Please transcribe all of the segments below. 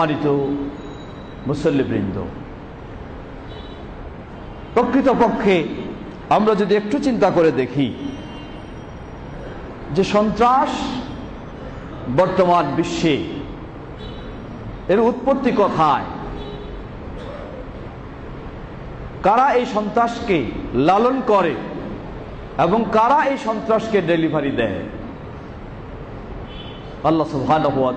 সম্মানিত মুসল্লিবৃন্দ, প্রকৃতপক্ষে আমরা যদি একটু চিন্তা করে দেখি যে সন্ত্রাস বর্তমান বিশ্বে এর উৎপত্তি কথায়, কারা এই সন্ত্রাসকে লালন করে এবং কারা এই সন্ত্রাসকে ডেলিভারি দেয়। আল্লাহ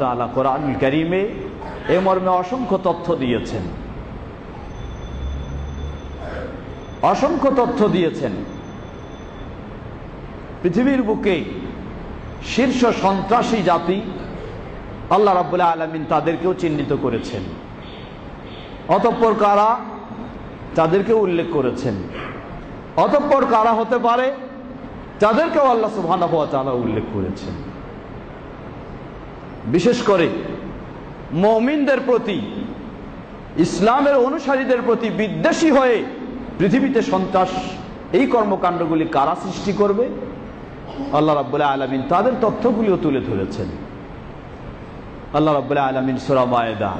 তাআলা কোরআনুল কারীমে এ মর্মে অসংখ্য তথ্য দিয়েছেন। অসংখ্য তথ্য দিয়েছেন। পৃথিবীর বুকে শীর্ষ সন্ত্রাসী জাতি আল্লাহ রাবুল্লাহ আলমিন তাদেরকেও চিহ্নিত করেছেন। অতঃপর কারা? তাদেরকেও উল্লেখ করেছেন। অতঃপর কারা হতে পারে? তাদেরকেও আল্লাহ তাআলা উল্লেখ করেছেন। বিশেষ করে মমিনদের প্রতি ইসলামের অনুসারীদের প্রতি বিদ্বেষী হয়ে পৃথিবীতে সন্ত্রাস এই কর্মকাণ্ডগুলি কারা সৃষ্টি করবে আল্লাহ রাবুল্লাহ আলমিন তাদের তথ্যগুলিও তুলে ধরেছেন আল্লাহ রাবুল্লাহ আলমিন সোরা মায়েদা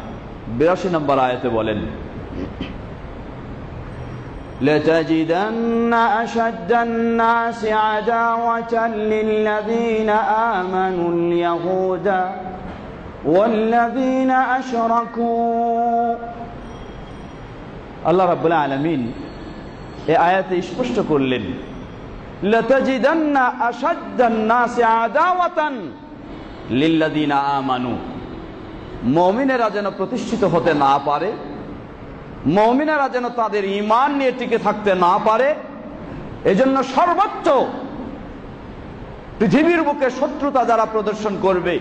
বিরাশি নম্বর আয়তে বলেন لتجدن أشد الناس عداوة للذين آمنوا اليهود والذين أشركوا আল্লাহ রাবুল্লাহ আলমিন এ আয়াতে স্পষ্ট করলেন লতাজিদান্না আসাদ্দান্নাসে আদাওয়াতান লিল্লাযিনা আমানু মুমিনেরা যেন প্রতিষ্ঠিত হতে না পারে মমিনেরা যেন তাদের ইমান নিয়ে টিকে থাকতে না পারে এজন্য সর্বোচ্চ পৃথিবীর বুকে শত্রুতা যারা প্রদর্শন করবে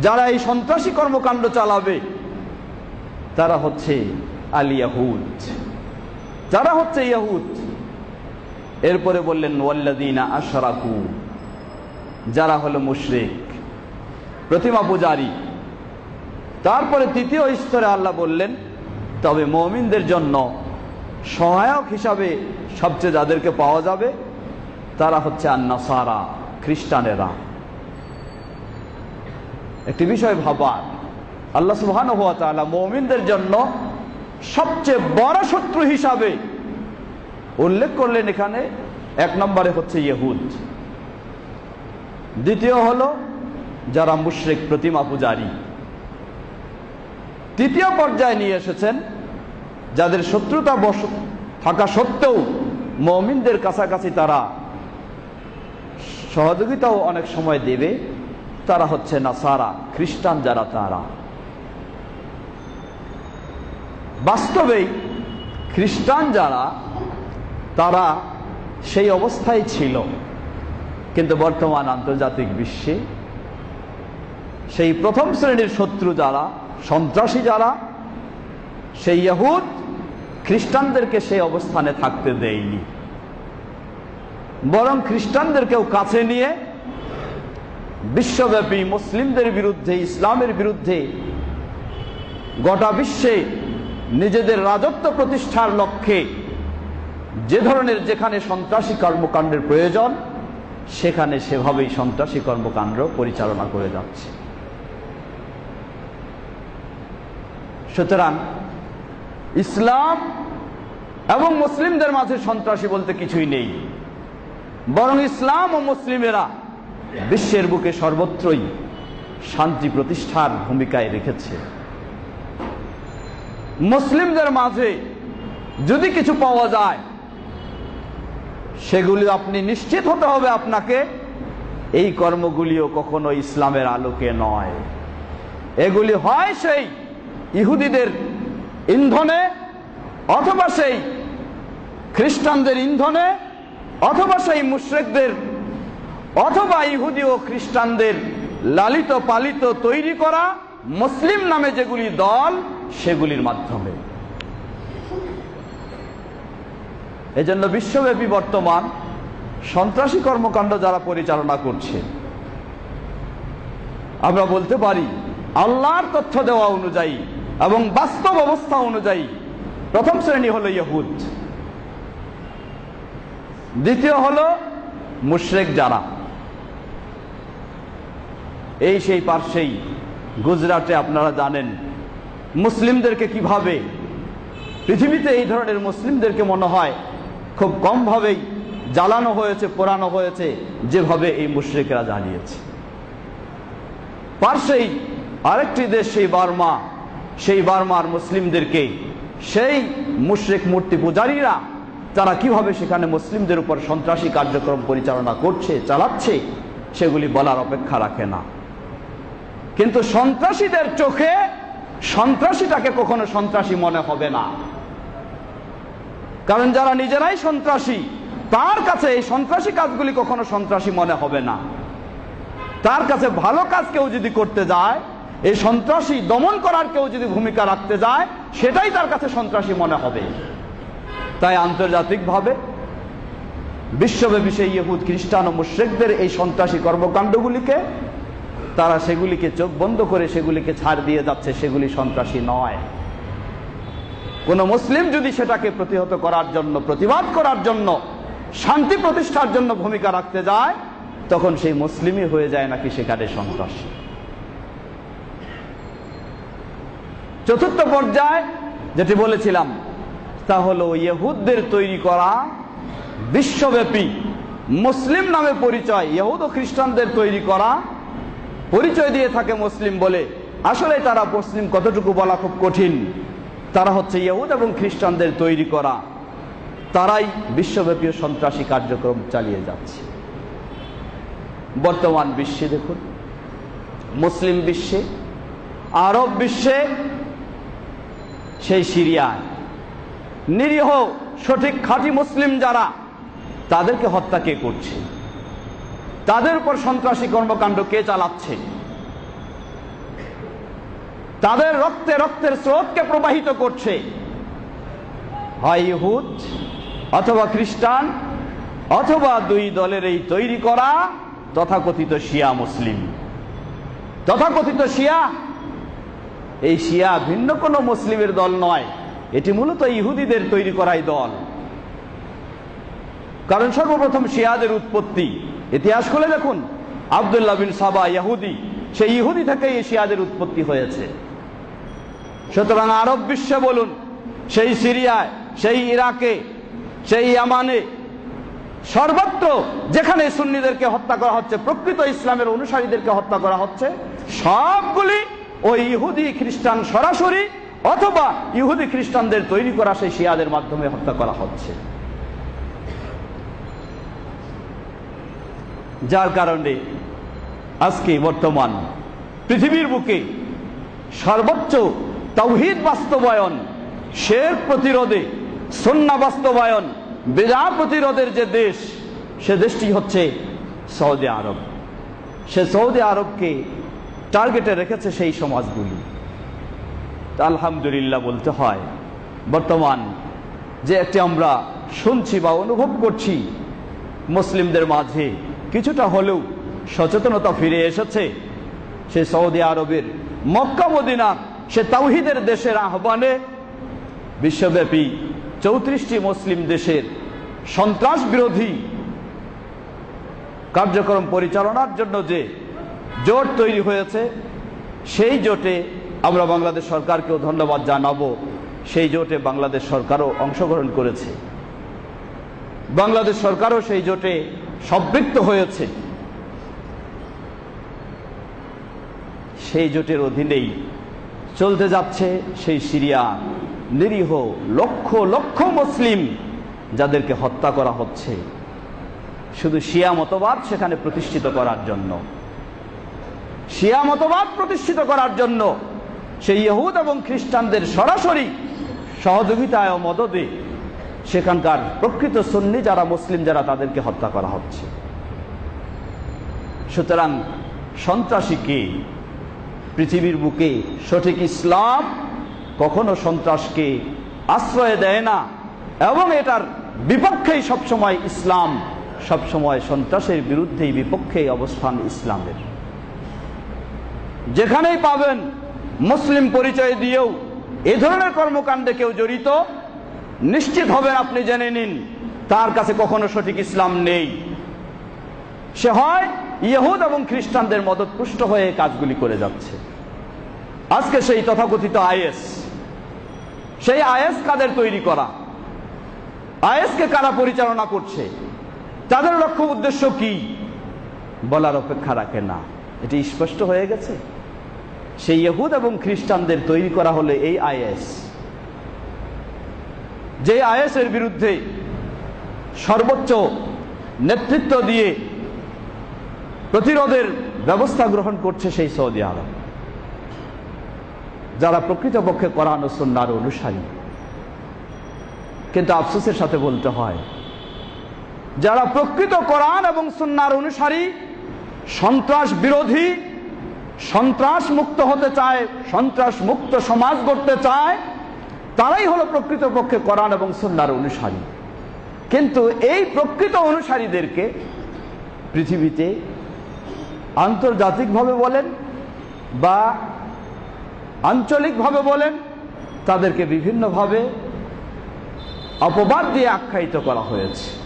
যারা এই সন্ত্রাসী কর্মকাণ্ড চালাবে, তারা হচ্ছে আল ইয়াহুদ। যারা হচ্ছে ইয়াহুদ, এরপরে বললেন ওয়াল্লাদিনা আশরাকু, যারা হলো মুশরিক, প্রতিমা পূজারী। তারপরে তৃতীয় স্তরে আল্লাহ বললেন, তবে মমিনদের জন্য সহায়ক হিসাবে সবচেয়ে যাদেরকে পাওয়া যাবে, তারা হচ্ছে আন্নাসারা, খ্রিস্টানেরা। একটি বিষয় ভাবার আল্লাহ সুহান হওয়া তাআলা মমিনদের জন্য সবচেয়ে বড় শত্রু হিসাবে উল্লেখ করলেন এখানে, এক নম্বরে হচ্ছে ইহুদ। দ্বিতীয় হলো যারা মুশরিক প্রতিমা পূজারী। তৃতীয় পর্যায়ে নিয়ে এসেছেন যাদের শত্রুতা বস থাকা সত্ত্বেও মমিনদের কাছাকাছি তারা সহযোগিতাও অনেক সময় দেবে। তারা হচ্ছে না সারা খ্রিস্টান যারা তারা। বাস্তবেই খ্রিস্টান যারা, তারা সেই অবস্থায় ছিল। কিন্তু বর্তমান আন্তর্জাতিক বিশ্বে সেই প্রথম শ্রেণির শত্রু যারা, সন্ত্রাসী যারা, সেই ইহুদ খ্রিস্টানদেরকে সেই অবস্থানে থাকতে দেয়নি। বরং খ্রিস্টানদেরকেও কাছে নিয়ে বিশ্বব্যাপী মুসলিমদের বিরুদ্ধে, ইসলামের বিরুদ্ধে গোটা বিশ্বে নিজেদের রাজত্ব প্রতিষ্ঠার লক্ষ্যে যে ধরনের যেখানে সন্ত্রাসী কর্মকাণ্ডের প্রয়োজন, সেখানে সেভাবেই সন্ত্রাসী কর্মকাণ্ড পরিচালনা করে যাচ্ছে। সুতরাং ইসলাম এবং মুসলিমদের মাঝে সন্ত্রাসী বলতে কিছুই নেই। বরং ইসলাম ও মুসলিমেরা বিশ্বের বুকে সর্বত্রই শান্তি প্রতিষ্ঠার ভূমিকায় রেখেছে। মুসলিমদের মাঝে যদি কিছু পাওয়া যায়, সেগুলি আপনি নিশ্চিত হতে হবে আপনাকে, এই কর্মগুলিও কখনো ইসলামের আলোকে নয়। এগুলি হয় সেই ইহুদিদের ইন্ধনে, অথবা সেই খ্রিস্টানদের ইন্ধনে, অথবা সেই মুশ্রেকদের অথবা ইহুদি ও খ্রিস্টানদের লালিত পালিত তৈরি করা মুসলিম নামে যেগুলি দল, সেগুলির মাধ্যমে। এজন্য বিশ্বব্যাপী বর্তমান সন্ত্রাসী কর্মকাণ্ড যারা পরিচালনা করছে, আমরা বলতে পারি, আল্লাহর তথ্য দেওয়া অনুযায়ী এবং বাস্তব অবস্থা অনুযায়ী প্রথম শ্রেণি হলো ইহুদ। দ্বিতীয় হলো মুশরেক যারা। এই সেই পার্শ্বেই গুজরাটে আপনারা জানেন মুসলিমদেরকে কীভাবে পৃথিবীতে এই ধরনের মুসলিমদেরকে মনে হয় খুব কমভাবেই জ্বালানো হয়েছে, পোড়ানো হয়েছে, যেভাবে এই মুশ্রিকরা জানিয়েছে। পার্শ্বেই আরেকটি দেশ সেই বার্মা, সেই বার্মার মুসলিমদেরকে সেই মুশ্রিক মূর্তি পূজারীরা তারা কীভাবে সেখানে মুসলিমদের উপর সন্ত্রাসী কার্যক্রম পরিচালনা করছে, চালাচ্ছে, সেগুলি বলার অপেক্ষা রাখে না। কিন্তু সন্ত্রাসীদের চোখে সন্ত্রাসীটাকে কখনো সন্ত্রাসী মনে হবে না। কারণ যারা নিজেরাই সন্ত্রাসী, তার কাছে এই সন্ত্রাসী কাজগুলি কখনো সন্ত্রাসী মনে হবে না। তার কাছে ভালো কাজ কেউ যদি করতে যায়, এই সন্ত্রাসী দমন করার কেউ যদি ভূমিকা রাখতে যায়, সেটাই তার কাছে সন্ত্রাসী মনে হবে। তাই আন্তর্জাতিকভাবে বিশ্বব্যাপী সেই ইহুদ, খ্রিস্টান ও মুশ্রিকদের এই সন্ত্রাসী কর্মকাণ্ডগুলিকে তারা সেগুলিকে চোখ বন্ধ করে সেগুলিকে ছাড় দিয়ে যাচ্ছে, সেগুলি সন্ত্রাসী নয়। কোন মুসলিম যদি সেটাকে প্রতিহত করার জন্য, প্রতিবাদ করার জন্য, শান্তি প্রতিষ্ঠার জন্য ভূমিকা রাখতে যায়, তখন সেই মুসলিমই হয়ে যায় নাকি সেখানে সন্ত্রাসী। চতুর্থ পর্যায়ে যেটি বলেছিলাম, তা হলো ইহুদদের তৈরি করা বিশ্বব্যাপী মুসলিম নামে পরিচয়, ইহুদ ও খ্রিস্টানদের তৈরি করা পরিচয় দিয়ে থাকে মুসলিম বলে। আসলে তারা মুসলিম কতটুকু বলা খুব কঠিন। তারা হচ্ছে ইহুদ এবং খ্রিস্টানদের তৈরি করা। তারাই বিশ্বব্যাপী সন্ত্রাসী কার্যক্রম চালিয়ে যাচ্ছে। বর্তমান বিশ্বে দেখুন, মুসলিম বিশ্বে, আরব বিশ্বে, সেই সিরিয়ায়। নিরীহ, সঠিক, খাঁটি মুসলিম যারা, তাদেরকে হত্যা কে করছে? তাদের উপর সন্ত্রাসী কর্মকাণ্ড কে চালাচ্ছে? তাদের রক্তে রক্তের স্রোতকে প্রবাহিত করছে? হয় ইহুদ অথবা খ্রিস্টান অথবা দুই দলের এই তৈরি করা তথাকথিত শিয়া মুসলিম। তথাকথিত শিয়া? এই শিয়া ভিন্ন কোনো মুসলিমের দল নয়। এটি মূলত ইহুদিদের তৈরি করাই দল। কারণ সর্বপ্রথম শিয়াদের উৎপত্তি ইতিহাস খুলে দেখুন। আবদুল্লাহ বিন সাবা ইহুদি, সেই ইহুদি থেকে এই শিয়াদের উৎপত্তি হয়েছে। সুতরাং আরব বিশ্বে বলুন, সেই সিরিয়ায়, সেই ইরাকে, সেই ইয়ামানে সর্বত্র যেখানে সুন্নিদেরকে হত্যা করা হচ্ছে, প্রকৃত ইসলামের অনুসারীদেরকে হত্যা করা হচ্ছে, সবগুলি ওই ইহুদি খ্রিস্টান সরাসরি অথবা ইহুদি খ্রিস্টানদের তৈরি করা সেই শিয়াদের মাধ্যমে হত্যা করা হচ্ছে। যার কারণে আজকে বর্তমান পৃথিবীর বুকে সর্বোচ্চ তৌহিদ বাস্তবায়ন, শের প্রতিরোধে সন্না বাস্তবায়ন বেজা প্রতিরোধের যে দেশ, সে দেশটি হচ্ছে সৌদি আরব। সে সৌদি আরবকে টার্গেটে রেখেছে সেই সমাজগুলি। আলহামদুলিল্লাহ বলতে হয়, বর্তমান যে একটি আমরা শুনছি বা অনুভব করছি, মুসলিমদের মাঝে কিছুটা হলেও সচেতনতা ফিরে এসেছে। সে সৌদি আরবের মক্কা, মদিনা, সে তাওহিদের দেশের আহ্বানে বিশ্বব্যাপী চৌত্রিশটি মুসলিম দেশের সন্ত্রাস বিরোধী কার্যক্রম পরিচালনার জন্য যে জোট তৈরি হয়েছে, সেই জোটে আমরা বাংলাদেশ সরকারকেও ধন্যবাদ জানাব। সেই জোটে বাংলাদেশ সরকারও অংশগ্রহণ করেছে। বাংলাদেশ সরকারও সেই জোটে সম্পৃক্ত হয়েছে। সেই জোটের অধীনেই চলতে যাচ্ছে সেই সিরিয়া। নিরীহ লক্ষ লক্ষ মুসলিম যাদেরকে হত্যা করা হচ্ছে। শুধু শিয়া মতবাদ সেখানে প্রতিষ্ঠিত করার জন্য। শিয়া মতবাদ প্রতিষ্ঠিত করার জন্য সেই ইহুদ এবং খ্রিস্টানদের সরাসরি সহযোগিতায় ও মদদে সেখানকার প্রকৃত সন্নি যারা মুসলিম, যারা তাদেরকে হত্যা করা হচ্ছে। সুতরাং সন্ত্রাসীকে পৃথিবীর বুকে সঠিক ইসলাম কখনো সন্ত্রাসকে আশ্রয় দেয় না, এবং এটার বিপক্ষেই সবসময় ইসলাম, সবসময় সন্ত্রাসের বিরুদ্ধেই বিপক্ষেই অবস্থান ইসলামের। যেখানেই পাবেন মুসলিম পরিচয় দিয়েও এ ধরনের কর্মকাণ্ডে কেউ জড়িত নিশ্চিত হবেন আপনি জেনে নিন, তার কাছে কখনো সঠিক ইসলাম নেই। সে হয় ইহুদ এবং খ্রিস্টানদের মদতপুষ্ট হয়ে কাজগুলি করে যাচ্ছে। আজকে সেই তথাকথিত আইএস, সেই আইএস কাদের তৈরি করা? আইএসকে কারা পরিচালনা করছে? তাদের লক্ষ্য উদ্দেশ্য কি? বলার অপেক্ষা রাখে না। এটি স্পষ্ট হয়ে গেছে। সেই ইহুদ এবং খ্রিস্টানদের তৈরি করা হলে এই আইএস। যে আইএস এর বিরুদ্ধে সর্বোচ্চ নেতৃত্ব দিয়ে প্রতিরোধের ব্যবস্থা গ্রহণ করছে সেই সৌদি আরব, যারা প্রকৃতপক্ষে কোরআন ও সন্ন্যার অনুসারী। কিন্তু আফসোসের সাথে বলতে হয়, যারা প্রকৃত কোরআন এবং সন্ন্যার অনুসারী, সন্ত্রাস বিরোধী, সন্ত্রাস মুক্ত হতে চায়, সন্ত্রাস মুক্ত সমাজ গড়তে চায় তারাই হলো প্রকৃতপক্ষে কোরআন এবং সন্ন্যার অনুসারী। কিন্তু এই প্রকৃত অনুসারীদেরকে পৃথিবীতে আন্তর্জাতিকভাবে বলেন বা আঞ্চলিকভাবে বলেন, তাদেরকে বিভিন্নভাবে অপবাদ দিয়ে আখ্যায়িত করা হয়েছে।